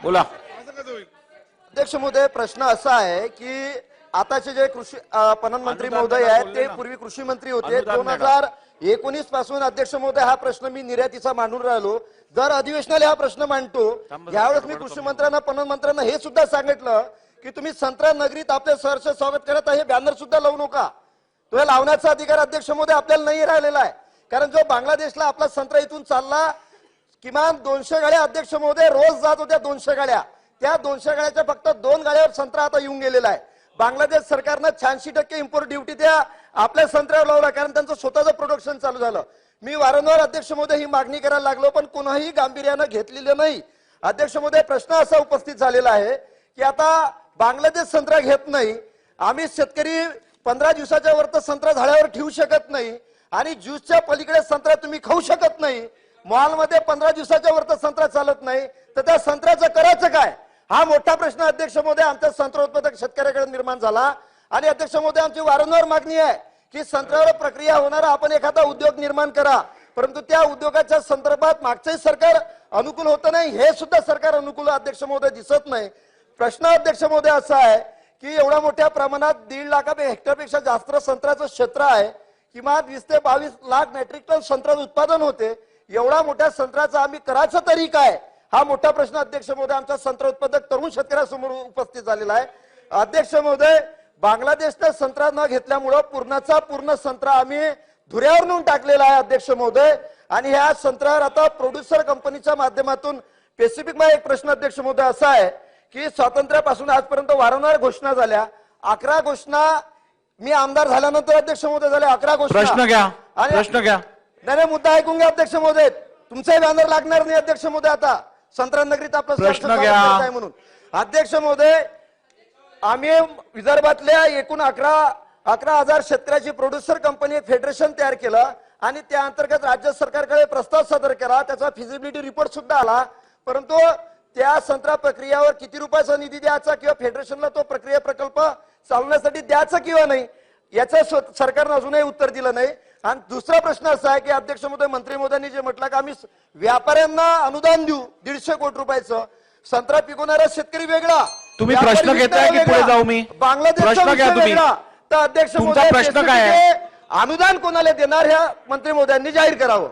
बोला अध्यक्ष महोदय प्रश्न असा आहे की आताचे जे कृषी पणन मंत्री महोदय आहेत ते. पूर्वी कृषी मंत्री होते दोन. हजार एकोणीसपासून अध्यक्ष महोदय हा प्रश्न मी निर्यातीचा मांडून राहिलो दर अधिवेशनाला हा प्रश्न मांडतो यावेळेस मी कृषी. मंत्र्यांना पणन मंत्र्यांना हे सुद्धा सांगितलं की तुम्ही संत्रा नगरीत आपले सहर्ष स्वागत करत आहे बॅनर सुद्धा लावू नका तो हे लावण्याचा अधिकार अध्यक्ष महोदय आपल्याला नाही राहिलेला आहे कारण जो बांगलादेशला आपला संत्रा इथून चालला किमान दोनशे गाड्या अध्यक्ष महोदय रोज जात होत्या दोनशे गाड्या. त्या दोनशे गाड्याच्या फक्त दोन गाड्यावर संत्रा आता येऊन गेलेला आहे. बांगलादेश सरकारनं शहाऐंशी टक्के इम्पोर्ट ड्युटी त्या आपल्या संत्र्यावर लावला कारण त्यांचं स्वतःचं प्रोडक्शन चालू झालं. मी वारंवार अध्यक्ष महोदय ही मागणी करायला लागलो पण कोणाही गांभीर्यानं घेतलेलं नाही. अध्यक्ष महोदय प्रश्न असा उपस्थित झालेला आहे की आता बांगलादेश संत्रा घेत नाही. आम्ही शेतकरी पंधरा दिवसाच्या वर तर संत्रा झाडावर ठेवू शकत नाही. आणि ज्यूसच्या पलीकडे संत्रा तुम्ही खाऊ शकत नाही. मॉलमध्ये पंधरा दिवसाच्या वर तर संत्रा चालत नाही तर त्या संत्र्याचं करायचं काय? हा मोठा प्रश्न अध्यक्ष मोदी आमच्या संत्रा उत्पादक शेतकऱ्याकडे निर्माण झाला. आणि अध्यक्ष मोदी आमची वारंवार मागणी आहे की संत्र्यावर प्रक्रिया होणारा आपण एखादा उद्योग निर्माण करा. परंतु त्या उद्योगाच्या संदर्भात मागचंही सरकार अनुकूल होतं नाही हे सुद्धा सरकार अनुकूल अध्यक्ष महोदय दिसत नाही. प्रश्न अध्यक्ष महोदय असा आहे की एवढ्या मोठ्या प्रमाणात दीड लाखा हेक्टरपेक्षा जास्त संत्र्याचं क्षेत्र आहे. किमान वीस ते बावीस लाख मेट्रिक टन संत्र्याचं उत्पादन होते. एवढा मोठ्या संत्र्याचं आम्ही करायचं तरी काय? हा मोठा प्रश्न अध्यक्ष महोदय आमच्या संत्रा उत्पादक तरुण शेतकऱ्यासमोर उपस्थित झालेला आहे. अध्यक्ष महोदय बांगलादेशनं संत्रा न घेतल्यामुळं पूर्णचा पूर्ण संत्रा आम्ही धुऱ्यावर नेऊन टाकलेला आहे अध्यक्ष महोदय. आणि ह्या संत्र्यावर आता प्रोड्युसर कंपनीच्या माध्यमातून स्पेसिफिक माझा एक प्रश्न अध्यक्ष महोदय असा आहे की स्वातंत्र्यापासून आजपर्यंत वारंवार घोषणा झाल्या. अकरा घोषणा मी आमदार झाल्यानंतर अध्यक्ष महोदय झाले अकरा घोषणा. प्रश्न घ्या आणि- प्रश्न घ्या. नाही मुद्दा ऐकून घ्या अध्यक्ष महोदय. तुमचाही बॅनर लागणार नाही अध्यक्ष महोदय आता. संत्रा नगरीत आपलं प्रश्न घ्या. म्हणून. अध्यक्ष महोदय आम्ही विदर्भातल्या एकूण अकरा अकरा हजार शेतकऱ्याची प्रोड्युसर कंपनी फेडरेशन तयार केलं आणि त्या अंतर्गत राज्य सरकारकडे प्रस्ताव सादर केला. त्याचा फिजिबिलिटी रिपोर्ट सुद्धा आला. परंतु त्या संत्रा प्रक्रियावर किती रुपयाचा निधी द्यायचा किंवा फेडरेशनला तो प्रक्रिया प्रकल्प चालवण्यासाठी द्यायचा किंवा नाही याचं सरकारनं अजूनही उत्तर दिलं नाही आणि दुसरा प्रश्न असा आहे की अध्यक्ष महोदय मंत्री महोदयांनी जे म्हटलं की आम्ही व्यापाऱ्यांना अनुदान देऊ दीडशे कोटी रुपयाचं संत्रा पिकवणारा शेतकरी वेगळा तुम्ही प्रश्न घेताय की पुढे. जाऊ मी? बांगलादेशचा. तर अध्यक्ष प्रश्न काय अनुदान कोणाला देणार ह्या मंत्री महोदयांनी जाहीर करावं